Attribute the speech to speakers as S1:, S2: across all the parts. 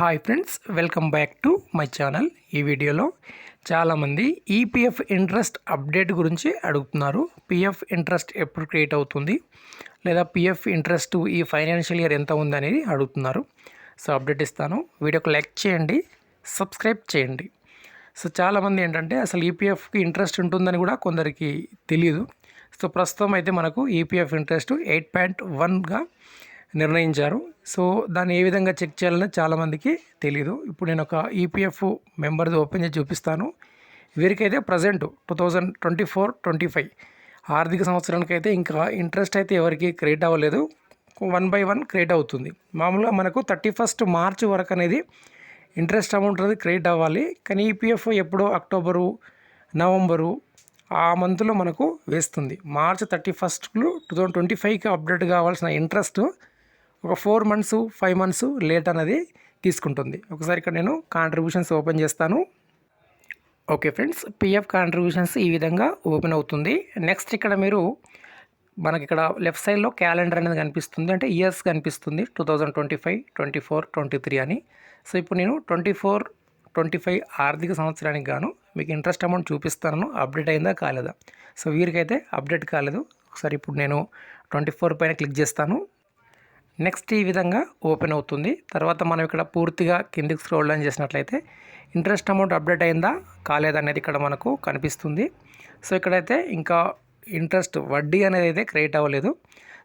S1: Hi friends welcome back to my channel ఈ వీడియోలో చాలామంది ఈపీఎఫ్ ఇంట్రెస్ట్ అప్డేట్ గురించి అడుగుతున్నారు. పిఎఫ్ ఇంట్రెస్ట్ ఎప్పుడు క్రియేట్ అవుతుంది? లేదా పిఎఫ్ ఇంట్రెస్ట్ ఈ ఫైనాన్షియల్ ఇయర్ ఎంత ఉంది అనేది అడుగుతున్నారు. సో అప్డేట్ ఇస్తాను. వీడియోకి లైక్ చేయండి సబ్స్క్రైబ్ చేయండి. సో చాలామంది ఏంటంటే అసలు ఈపీఎఫ్కి ఇంట్రెస్ట్ ఉంటుందని కూడా కొందరికి తెలియదు సో ప్రస్తుతం అయితే మనకు ఈపీఎఫ్ ఇంట్రెస్ట్ ఎయిట్ పాయింట్ వన్గా నిర్ణయించారు. సో దాన్ని ఏ విధంగా చెక్ చేయాలని చాలామందికి తెలియదు ఇప్పుడు నేను ఒక ఈపీఎఫ్ మెంబర్ది ఓపెన్ చేసి చూపిస్తాను. వీరికైతే present two thousand twenty four twenty five ఆర్థిక సంవత్సరానికి అయితే ఇంకా ఇంట్రెస్ట్ అయితే ఎవరికి క్రియేట్ అవ్వలేదు. వన్ బై వన్ క్రియేట్ అవుతుంది. మామూలుగా మనకు థర్టీ ఫస్ట్ మార్చ్ వరకు అనేది ఇంట్రెస్ట్ అమౌంట్ అనేది క్రియేట్ అవ్వాలి. కానీ ఈపీఎఫ్ ఎప్పుడో అక్టోబరు నవంబరు ఆ మంత్లో మనకు వేస్తుంది. మార్చ్ థర్టీ ఫస్ట్లో టూ థౌజండ్ ట్వంటీ ఫైవ్కి అప్డేట్ కావాల్సిన ఇంట్రెస్ట్ ఒక four months five months late అనేది తీసుకుంటుంది. ఒకసారి ఇక్కడ నేను కాంట్రిబ్యూషన్స్ ఓపెన్ చేస్తాను. ఓకే ఫ్రెండ్స్ పిఎఫ్ కాంట్రిబ్యూషన్స్ ఈ విధంగా ఓపెన్ అవుతుంది. నెక్స్ట్ ఇక్కడ మీరు మనకి ఇక్కడ లెఫ్ట్ సైడ్లో క్యాలెండర్ అనేది కనిపిస్తుంది. అంటే ఇయర్స్ కనిపిస్తుంది two thousand twenty five twenty four twenty three అని. సో ఇప్పుడు నేను ట్వంటీ ఫోర్ ట్వంటీ ఫైవ్ ఆర్థిక సంవత్సరానికి గాను మీకు ఇంట్రెస్ట్ అమౌంట్ చూపిస్తాను. అప్డేట్ అయిందా కాలేదా? సో వీరికైతే అప్డేట్ కాలేదు. ఒకసారి ఇప్పుడు నేను ట్వంటీ ఫోర్ పైన క్లిక్ చేస్తాను. నెక్స్ట్ ఈ విధంగా ఓపెన్ అవుతుంది. తర్వాత మనం ఇక్కడ పూర్తిగా కిందికి స్క్రోల్ డౌన్ చేసినట్లయితే ఇంట్రెస్ట్ అమౌంట్ అప్డేట్ అయిందా కాలేదా అనేది ఇక్కడ మనకు కనిపిస్తుంది. సో ఇక్కడైతే ఇంకా ఇంట్రెస్ట్ వడ్డీ అనేది అయితే క్రియేట్ అవ్వలేదు.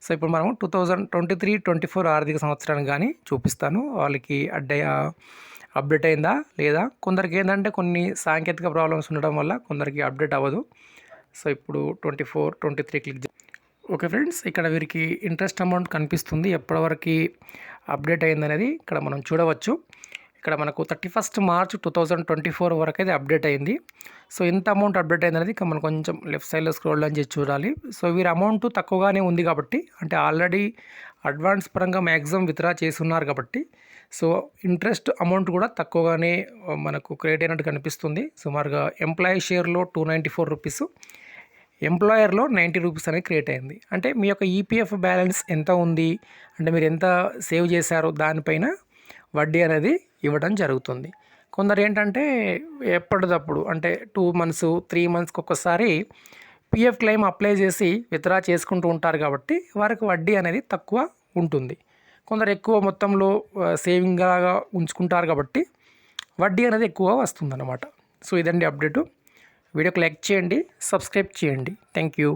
S1: సో ఇప్పుడు మనం two thousand twenty three twenty four ఆర్థిక సంవత్సరానికి కానీ చూపిస్తాను. వాళ్ళకి అడ్డే అప్డేట్ అయిందా లేదా? కొందరికి ఏంటంటే కొన్ని సాంకేతిక ప్రాబ్లమ్స్ ఉండడం వల్ల కొందరికి అప్డేట్ అవ్వదు. సో ఇప్పుడు twenty four twenty three click okay friends ఇక్కడ వీరికి ఇంట్రెస్ట్ అమౌంట్ కనిపిస్తుంది. ఎప్పటివరకు అప్డేట్ అయిందనేది ఇక్కడ మనం చూడవచ్చు. ఇక్కడ మనకు thirty first March two thousand twenty four వరకు అయితే అప్డేట్ అయింది. సో ఎంత అమౌంట్ అప్డేట్ అయిందనేది ఇక మనం కొంచెం లెఫ్ట్ సైడ్లో స్క్రోల్ అని చేసి చూడాలి. సో వీరి అమౌంట్ తక్కువగానే ఉంది కాబట్టి అంటే ఆల్రెడీ అడ్వాన్స్ పరంగా మ్యాక్సిమం విత్డ్రా చేసి ఉన్నారు కాబట్టి సో ఇంట్రెస్ట్ అమౌంట్ కూడా తక్కువగానే మనకు క్రియేట్ అయినట్టు కనిపిస్తుంది. సుమారుగా ఎంప్లాయీ షేర్లో టూ నైంటీ ఫోర్ రూపీస్ ఎంప్లాయర్లో నైంటీ రూపీస్ అనేది క్రియేట్ అయింది. అంటే మీ యొక్క ఈపీఎఫ్ బ్యాలెన్స్ ఎంత ఉంది? అంటే మీరు ఎంత సేవ్ చేశారో దానిపైన వడ్డీ అనేది ఇవ్వడం జరుగుతుంది. కొందరు ఏంటంటే ఎప్పటిదప్పుడు అంటే టూ మంత్స్ త్రీ మంత్స్కి ఒక్కసారి పిఎఫ్ క్లెయిమ్ అప్లై చేసి విత్డ్రా చేసుకుంటూ ఉంటారు కాబట్టి వారికి వడ్డీ అనేది తక్కువ ఉంటుంది. కొందరు ఎక్కువ మొత్తంలో సేవింగ్ లాగా ఉంచుకుంటారు కాబట్టి వడ్డీ అనేది ఎక్కువ వస్తుందన్నమాట. సో ఇదండి అప్డేటు. వీడియోకి లైక్ చేయండి సబ్స్క్రైబ్ చేయండి. Thank you